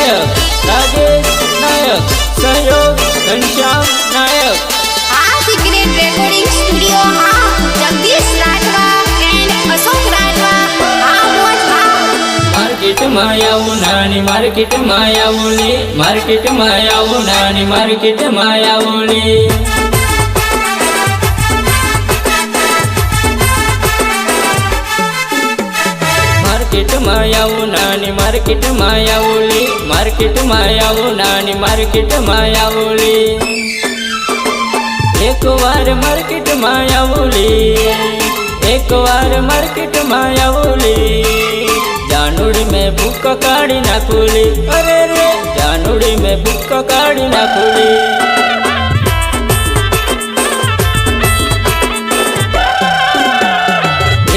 નાયક રાજેશ નાયક સહયોગ ઘનશ્યામ નાયક. આ secret recording studio હા જગદીશ રાઠવા એન્ડ અશોક રાઠવા મોજ માર્કેટમાં આવું નાની માર્કેટમાં આવું માર્કેટ આવું નાની આવું લે. માર્કેટમાં આવું નાની માર્કેટમાં આવું માર્કેટ માયાવો નાની માર્કેટ આવું લે એક વાર માર્કેટ આવું લે એક વાર માર્કેટ આવું લે જાનુડી મેં ભૂખ કાઢી નાખું લે અરે રે, જાનુડી મેં ભૂખ કાઢી નાખું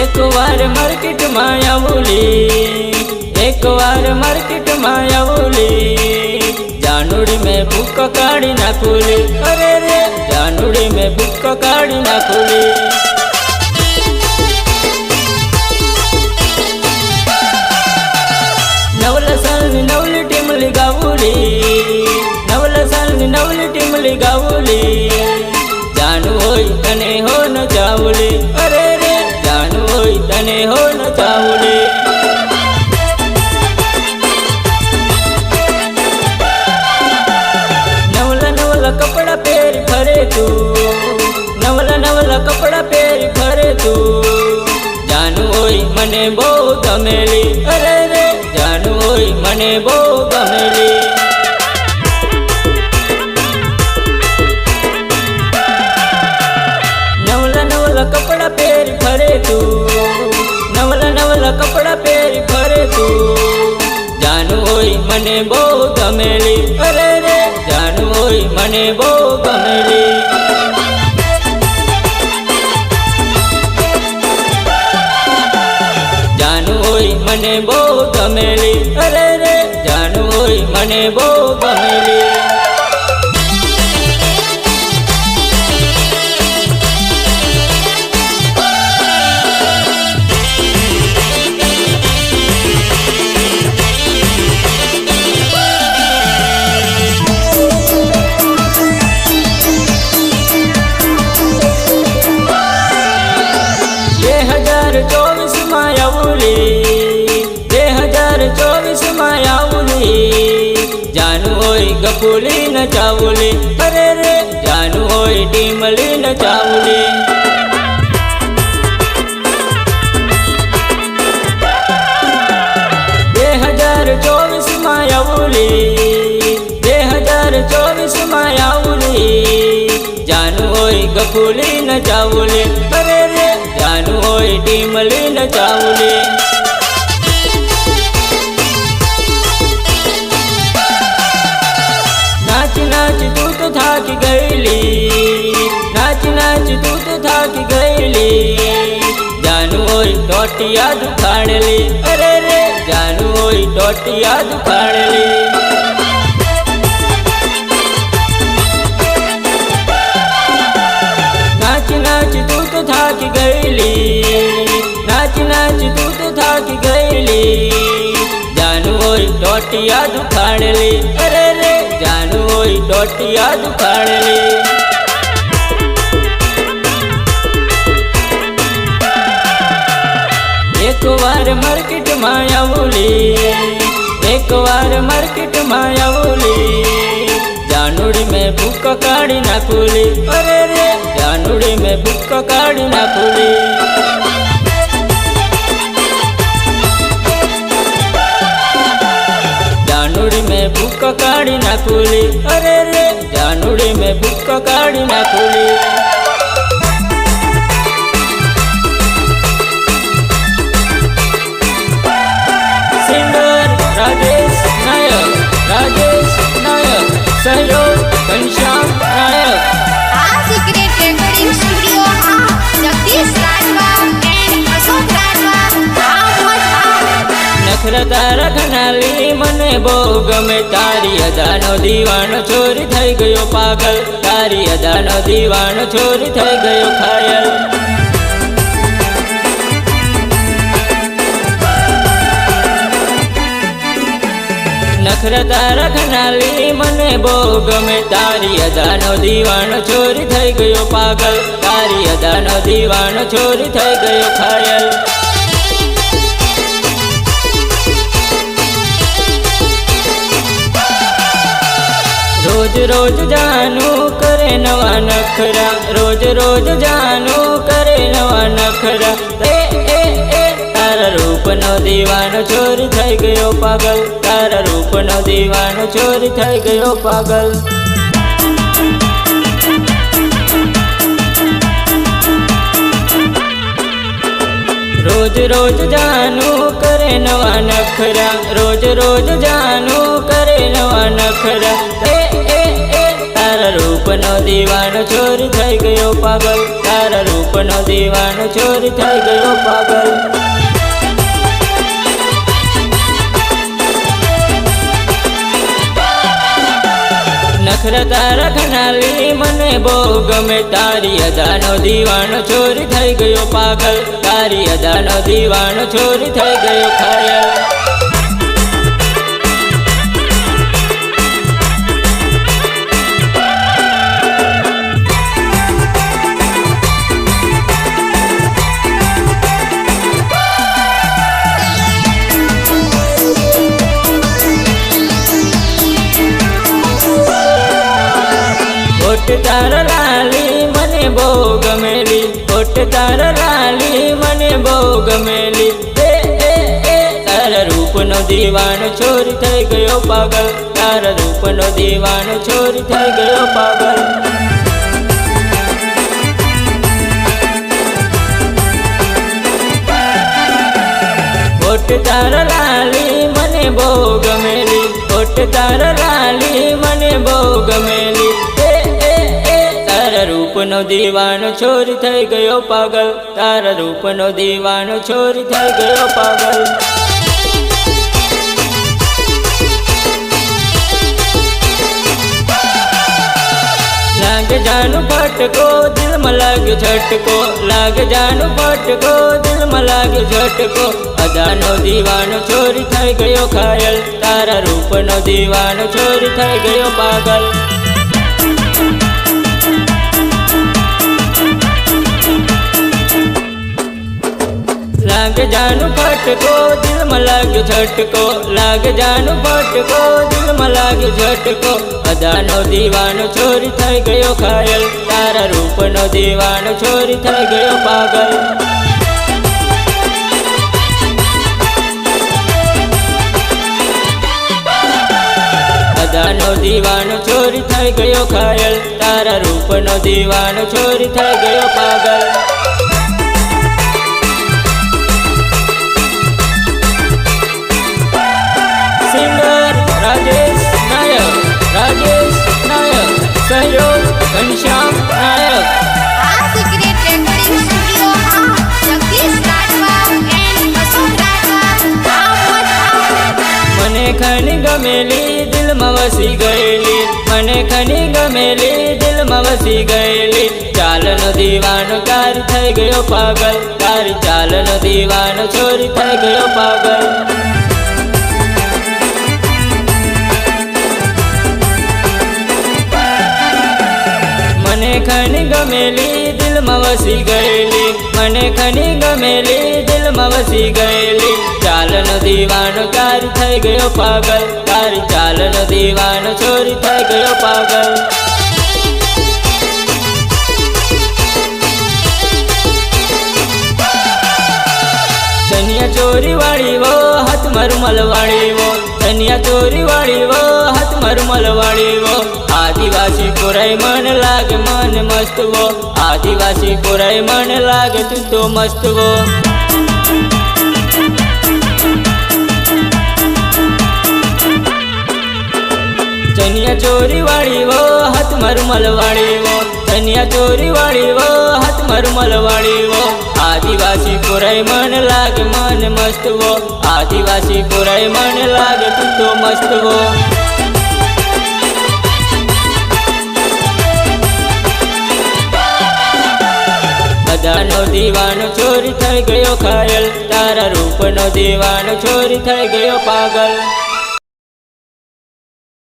એક વાર માર્કેટ આવું લે એક વાર માર્કેટમાં આવલી. જાનુડી મેં ભૂખ કાઢી નાખું લે અરે રે, જાનુડી મેં ભૂખ કાઢી નાખું લે નવલ ટીમલી ગાવુલી નવલ સાલની નવલી ટીમલી ગાવુલી જાનુ હોય તને હો ન ચાવલી. અરે રે, જાનુ હોય તને હો ન ચાવલી. ગમેલી. અરે રે, જાનુ મને બહુ ગમેલી. નવલા નવલા કપડા પહેરી ફરે તું. નવલા નવલા કપડા પહેરી ફરે તું. જાનુ મને બહુ ગમેલી. અરે રે, જાનુ મને બહુ ગમેલી. મને બહુ ગમેલી. અરે રે જાણવું મને બહુ ગફુલી ન ચાવલી. અરે રે, જાનુ હોય ટીમલી ન ચાવલી. નાચ નાચ, તું તો થાકી ગયેલી. નાચ નાચ, તું તો થાકી ગયેલી. જાનુ હોય ટોટિયા દુખાણેલી અરે રે, જાનુ હોય ટોટિયા દુખાડેલી થાકી ગયેલી. નાચ નાચ તું તો થાકી ગયેલી. જાનુ હોય ટોટિયા દુખાડેલી અરે રે, જાનુ હોય ટોટિયા દુખાડેલી એક વાર માર્કેટમાં આવલી. એક વાર માર્કેટમાં આવલી. જાનુડી મેં ભૂખ કાઢી નાખુલી. અરે રે જાનુડી મેં ભૂખ કાઢી નાખુલી જાનુડી મેં ભૂખ કાઢી નાખુલી અરે રે જાનુડી મેં ભૂખ કાઢી નાખુલી મને બહુ ગમે તારી અદાનો દીવાનો ચોરી થઈ ગયો પાગલ. તારી અદાનો દીવાનો ચોરી થઈ ગયો ખાયલ. મને બહુ ગમે તારી અદાનો દીવાનો ચોરી થઈ ગયો પાગલ. તારી અદાનો દીવાનો ચોરી થઈ ગયો ખાયલ. રોજ રોજ જાનું કરે નવા નખરા. રોજ રોજ જાનું કરે નવા નખરા. એ એ એ રૂપનો દીવાનો ચોરી થઈ ગયો પાગલ. તારા રૂપનો દીવાનો ચોરી થઈ ગયો પાગલ. રોજ રોજ જાનું કરે નવા નખરા. રોજ રોજ જાનું કરે નવા નખરા. રૂપનો દીવાનો ચોર થઈ ગયો પાગલ. તારા રૂપનો દીવાનો ચોર થઈ ગયો પાગલ. નખરા તારા ખનાલી મને બહુ ગમે. તારી અદાનો દીવાનો ચોરી થઈ ગયો પાગલ. તારી અદાનો દીવાનો ચોરી થઈ ગયો ખાયલ. ઓટ તાર લાલી, મને બહુ ગમેલી. ઓટ તાર લાલી, મને બહુ ગમેલી. એ એ એ, તારા ચોરી થઈ ગયો પાગલ. તારા રૂપનો દીવાનો છોરી થઈ ગયો પાગલ. ઓટ તાર લાલી, મને બહુ ગમેલી. ઓટ તાર લાલી, મને બહુ ગમેલી. દીવાનો ચોરી થઈ ગયો પાગલ. તારા રૂપનો દીવાનો ચોરી થઈ ગયો પાગલ. લાગ જાનું ફટકો દિલમાં લાગ્યો ઝટકો. લાગ જાનું ફટકો દિલમાં લાગ્યો ઝટકો. અદાનો દીવાનો ચોરી થઈ ગયો ખાયલ તારા રૂપનો દીવાનો ચોરી થઈ ગયો પાગલ. લાગ જાનું ફટકો દિલમાં લાગ્યો ઝટકો. લાગે જાનું ફટકો દિલમાં લાગ્યો ઝટકો. અદાનો દીવાનો છોરી થઈ ગયો ખાયલ તારા રૂપનો દીવાનો છોરી થઈ ગયો પાગલ. અદાનો દીવાનો છોરી થઈ ગયો ખાયલ તારા રૂપનો દીવાનો છોરી થઈ ગયો પાગલ. ખની ગમેલી દિલમાં વસી ગયેલી. મને ખની ગમેલી દિલમાં વસી ગયેલી ચાલનો દીવાનો કાર થઈ ગયો પાગલ. કાર ચાલનો દીવાનો ચોરી થઈ ગયો પાગલ. મને ખની ગમેલી દિલમાં વસી ગયેલી. મને ખની ગમેલી દિલમાં વસી ગયેલી. ચાલનો દીવાનો કાર થઈ ગયો પાગલ. તારી ચાલનો દીવાનો ચોરી થઈ ગયો પાગલ. ચોરી વાળી વો હાથ મરમલ વાળી વો ચનિયા ચોરી વાળી વો હાથ મરમલ વાળી વો આદિવાસી પુરાઈ મન લાગે, મન મસ્ત વો આદિવાસી પુરાઈ મન લાગે, તું તો મસ્ત વો ચનિયા ચોરી વાળી વો હાથ મરમલ વાળી વો ચનિયા ચોરી વાળી વો હાથ મરમલ વાળી વો આદિવાસી પુરાઈ મન લાગે, મન મસ્ત વો આદિવાસી પુરાઈ મન લાગે, તું તો મસ્ત વો બધાનો દીવાનો ચોરી થઈ ગયો ખાયલ. તારા રૂપનો દીવાનો ચોરી થઈ ગયો પાગલ.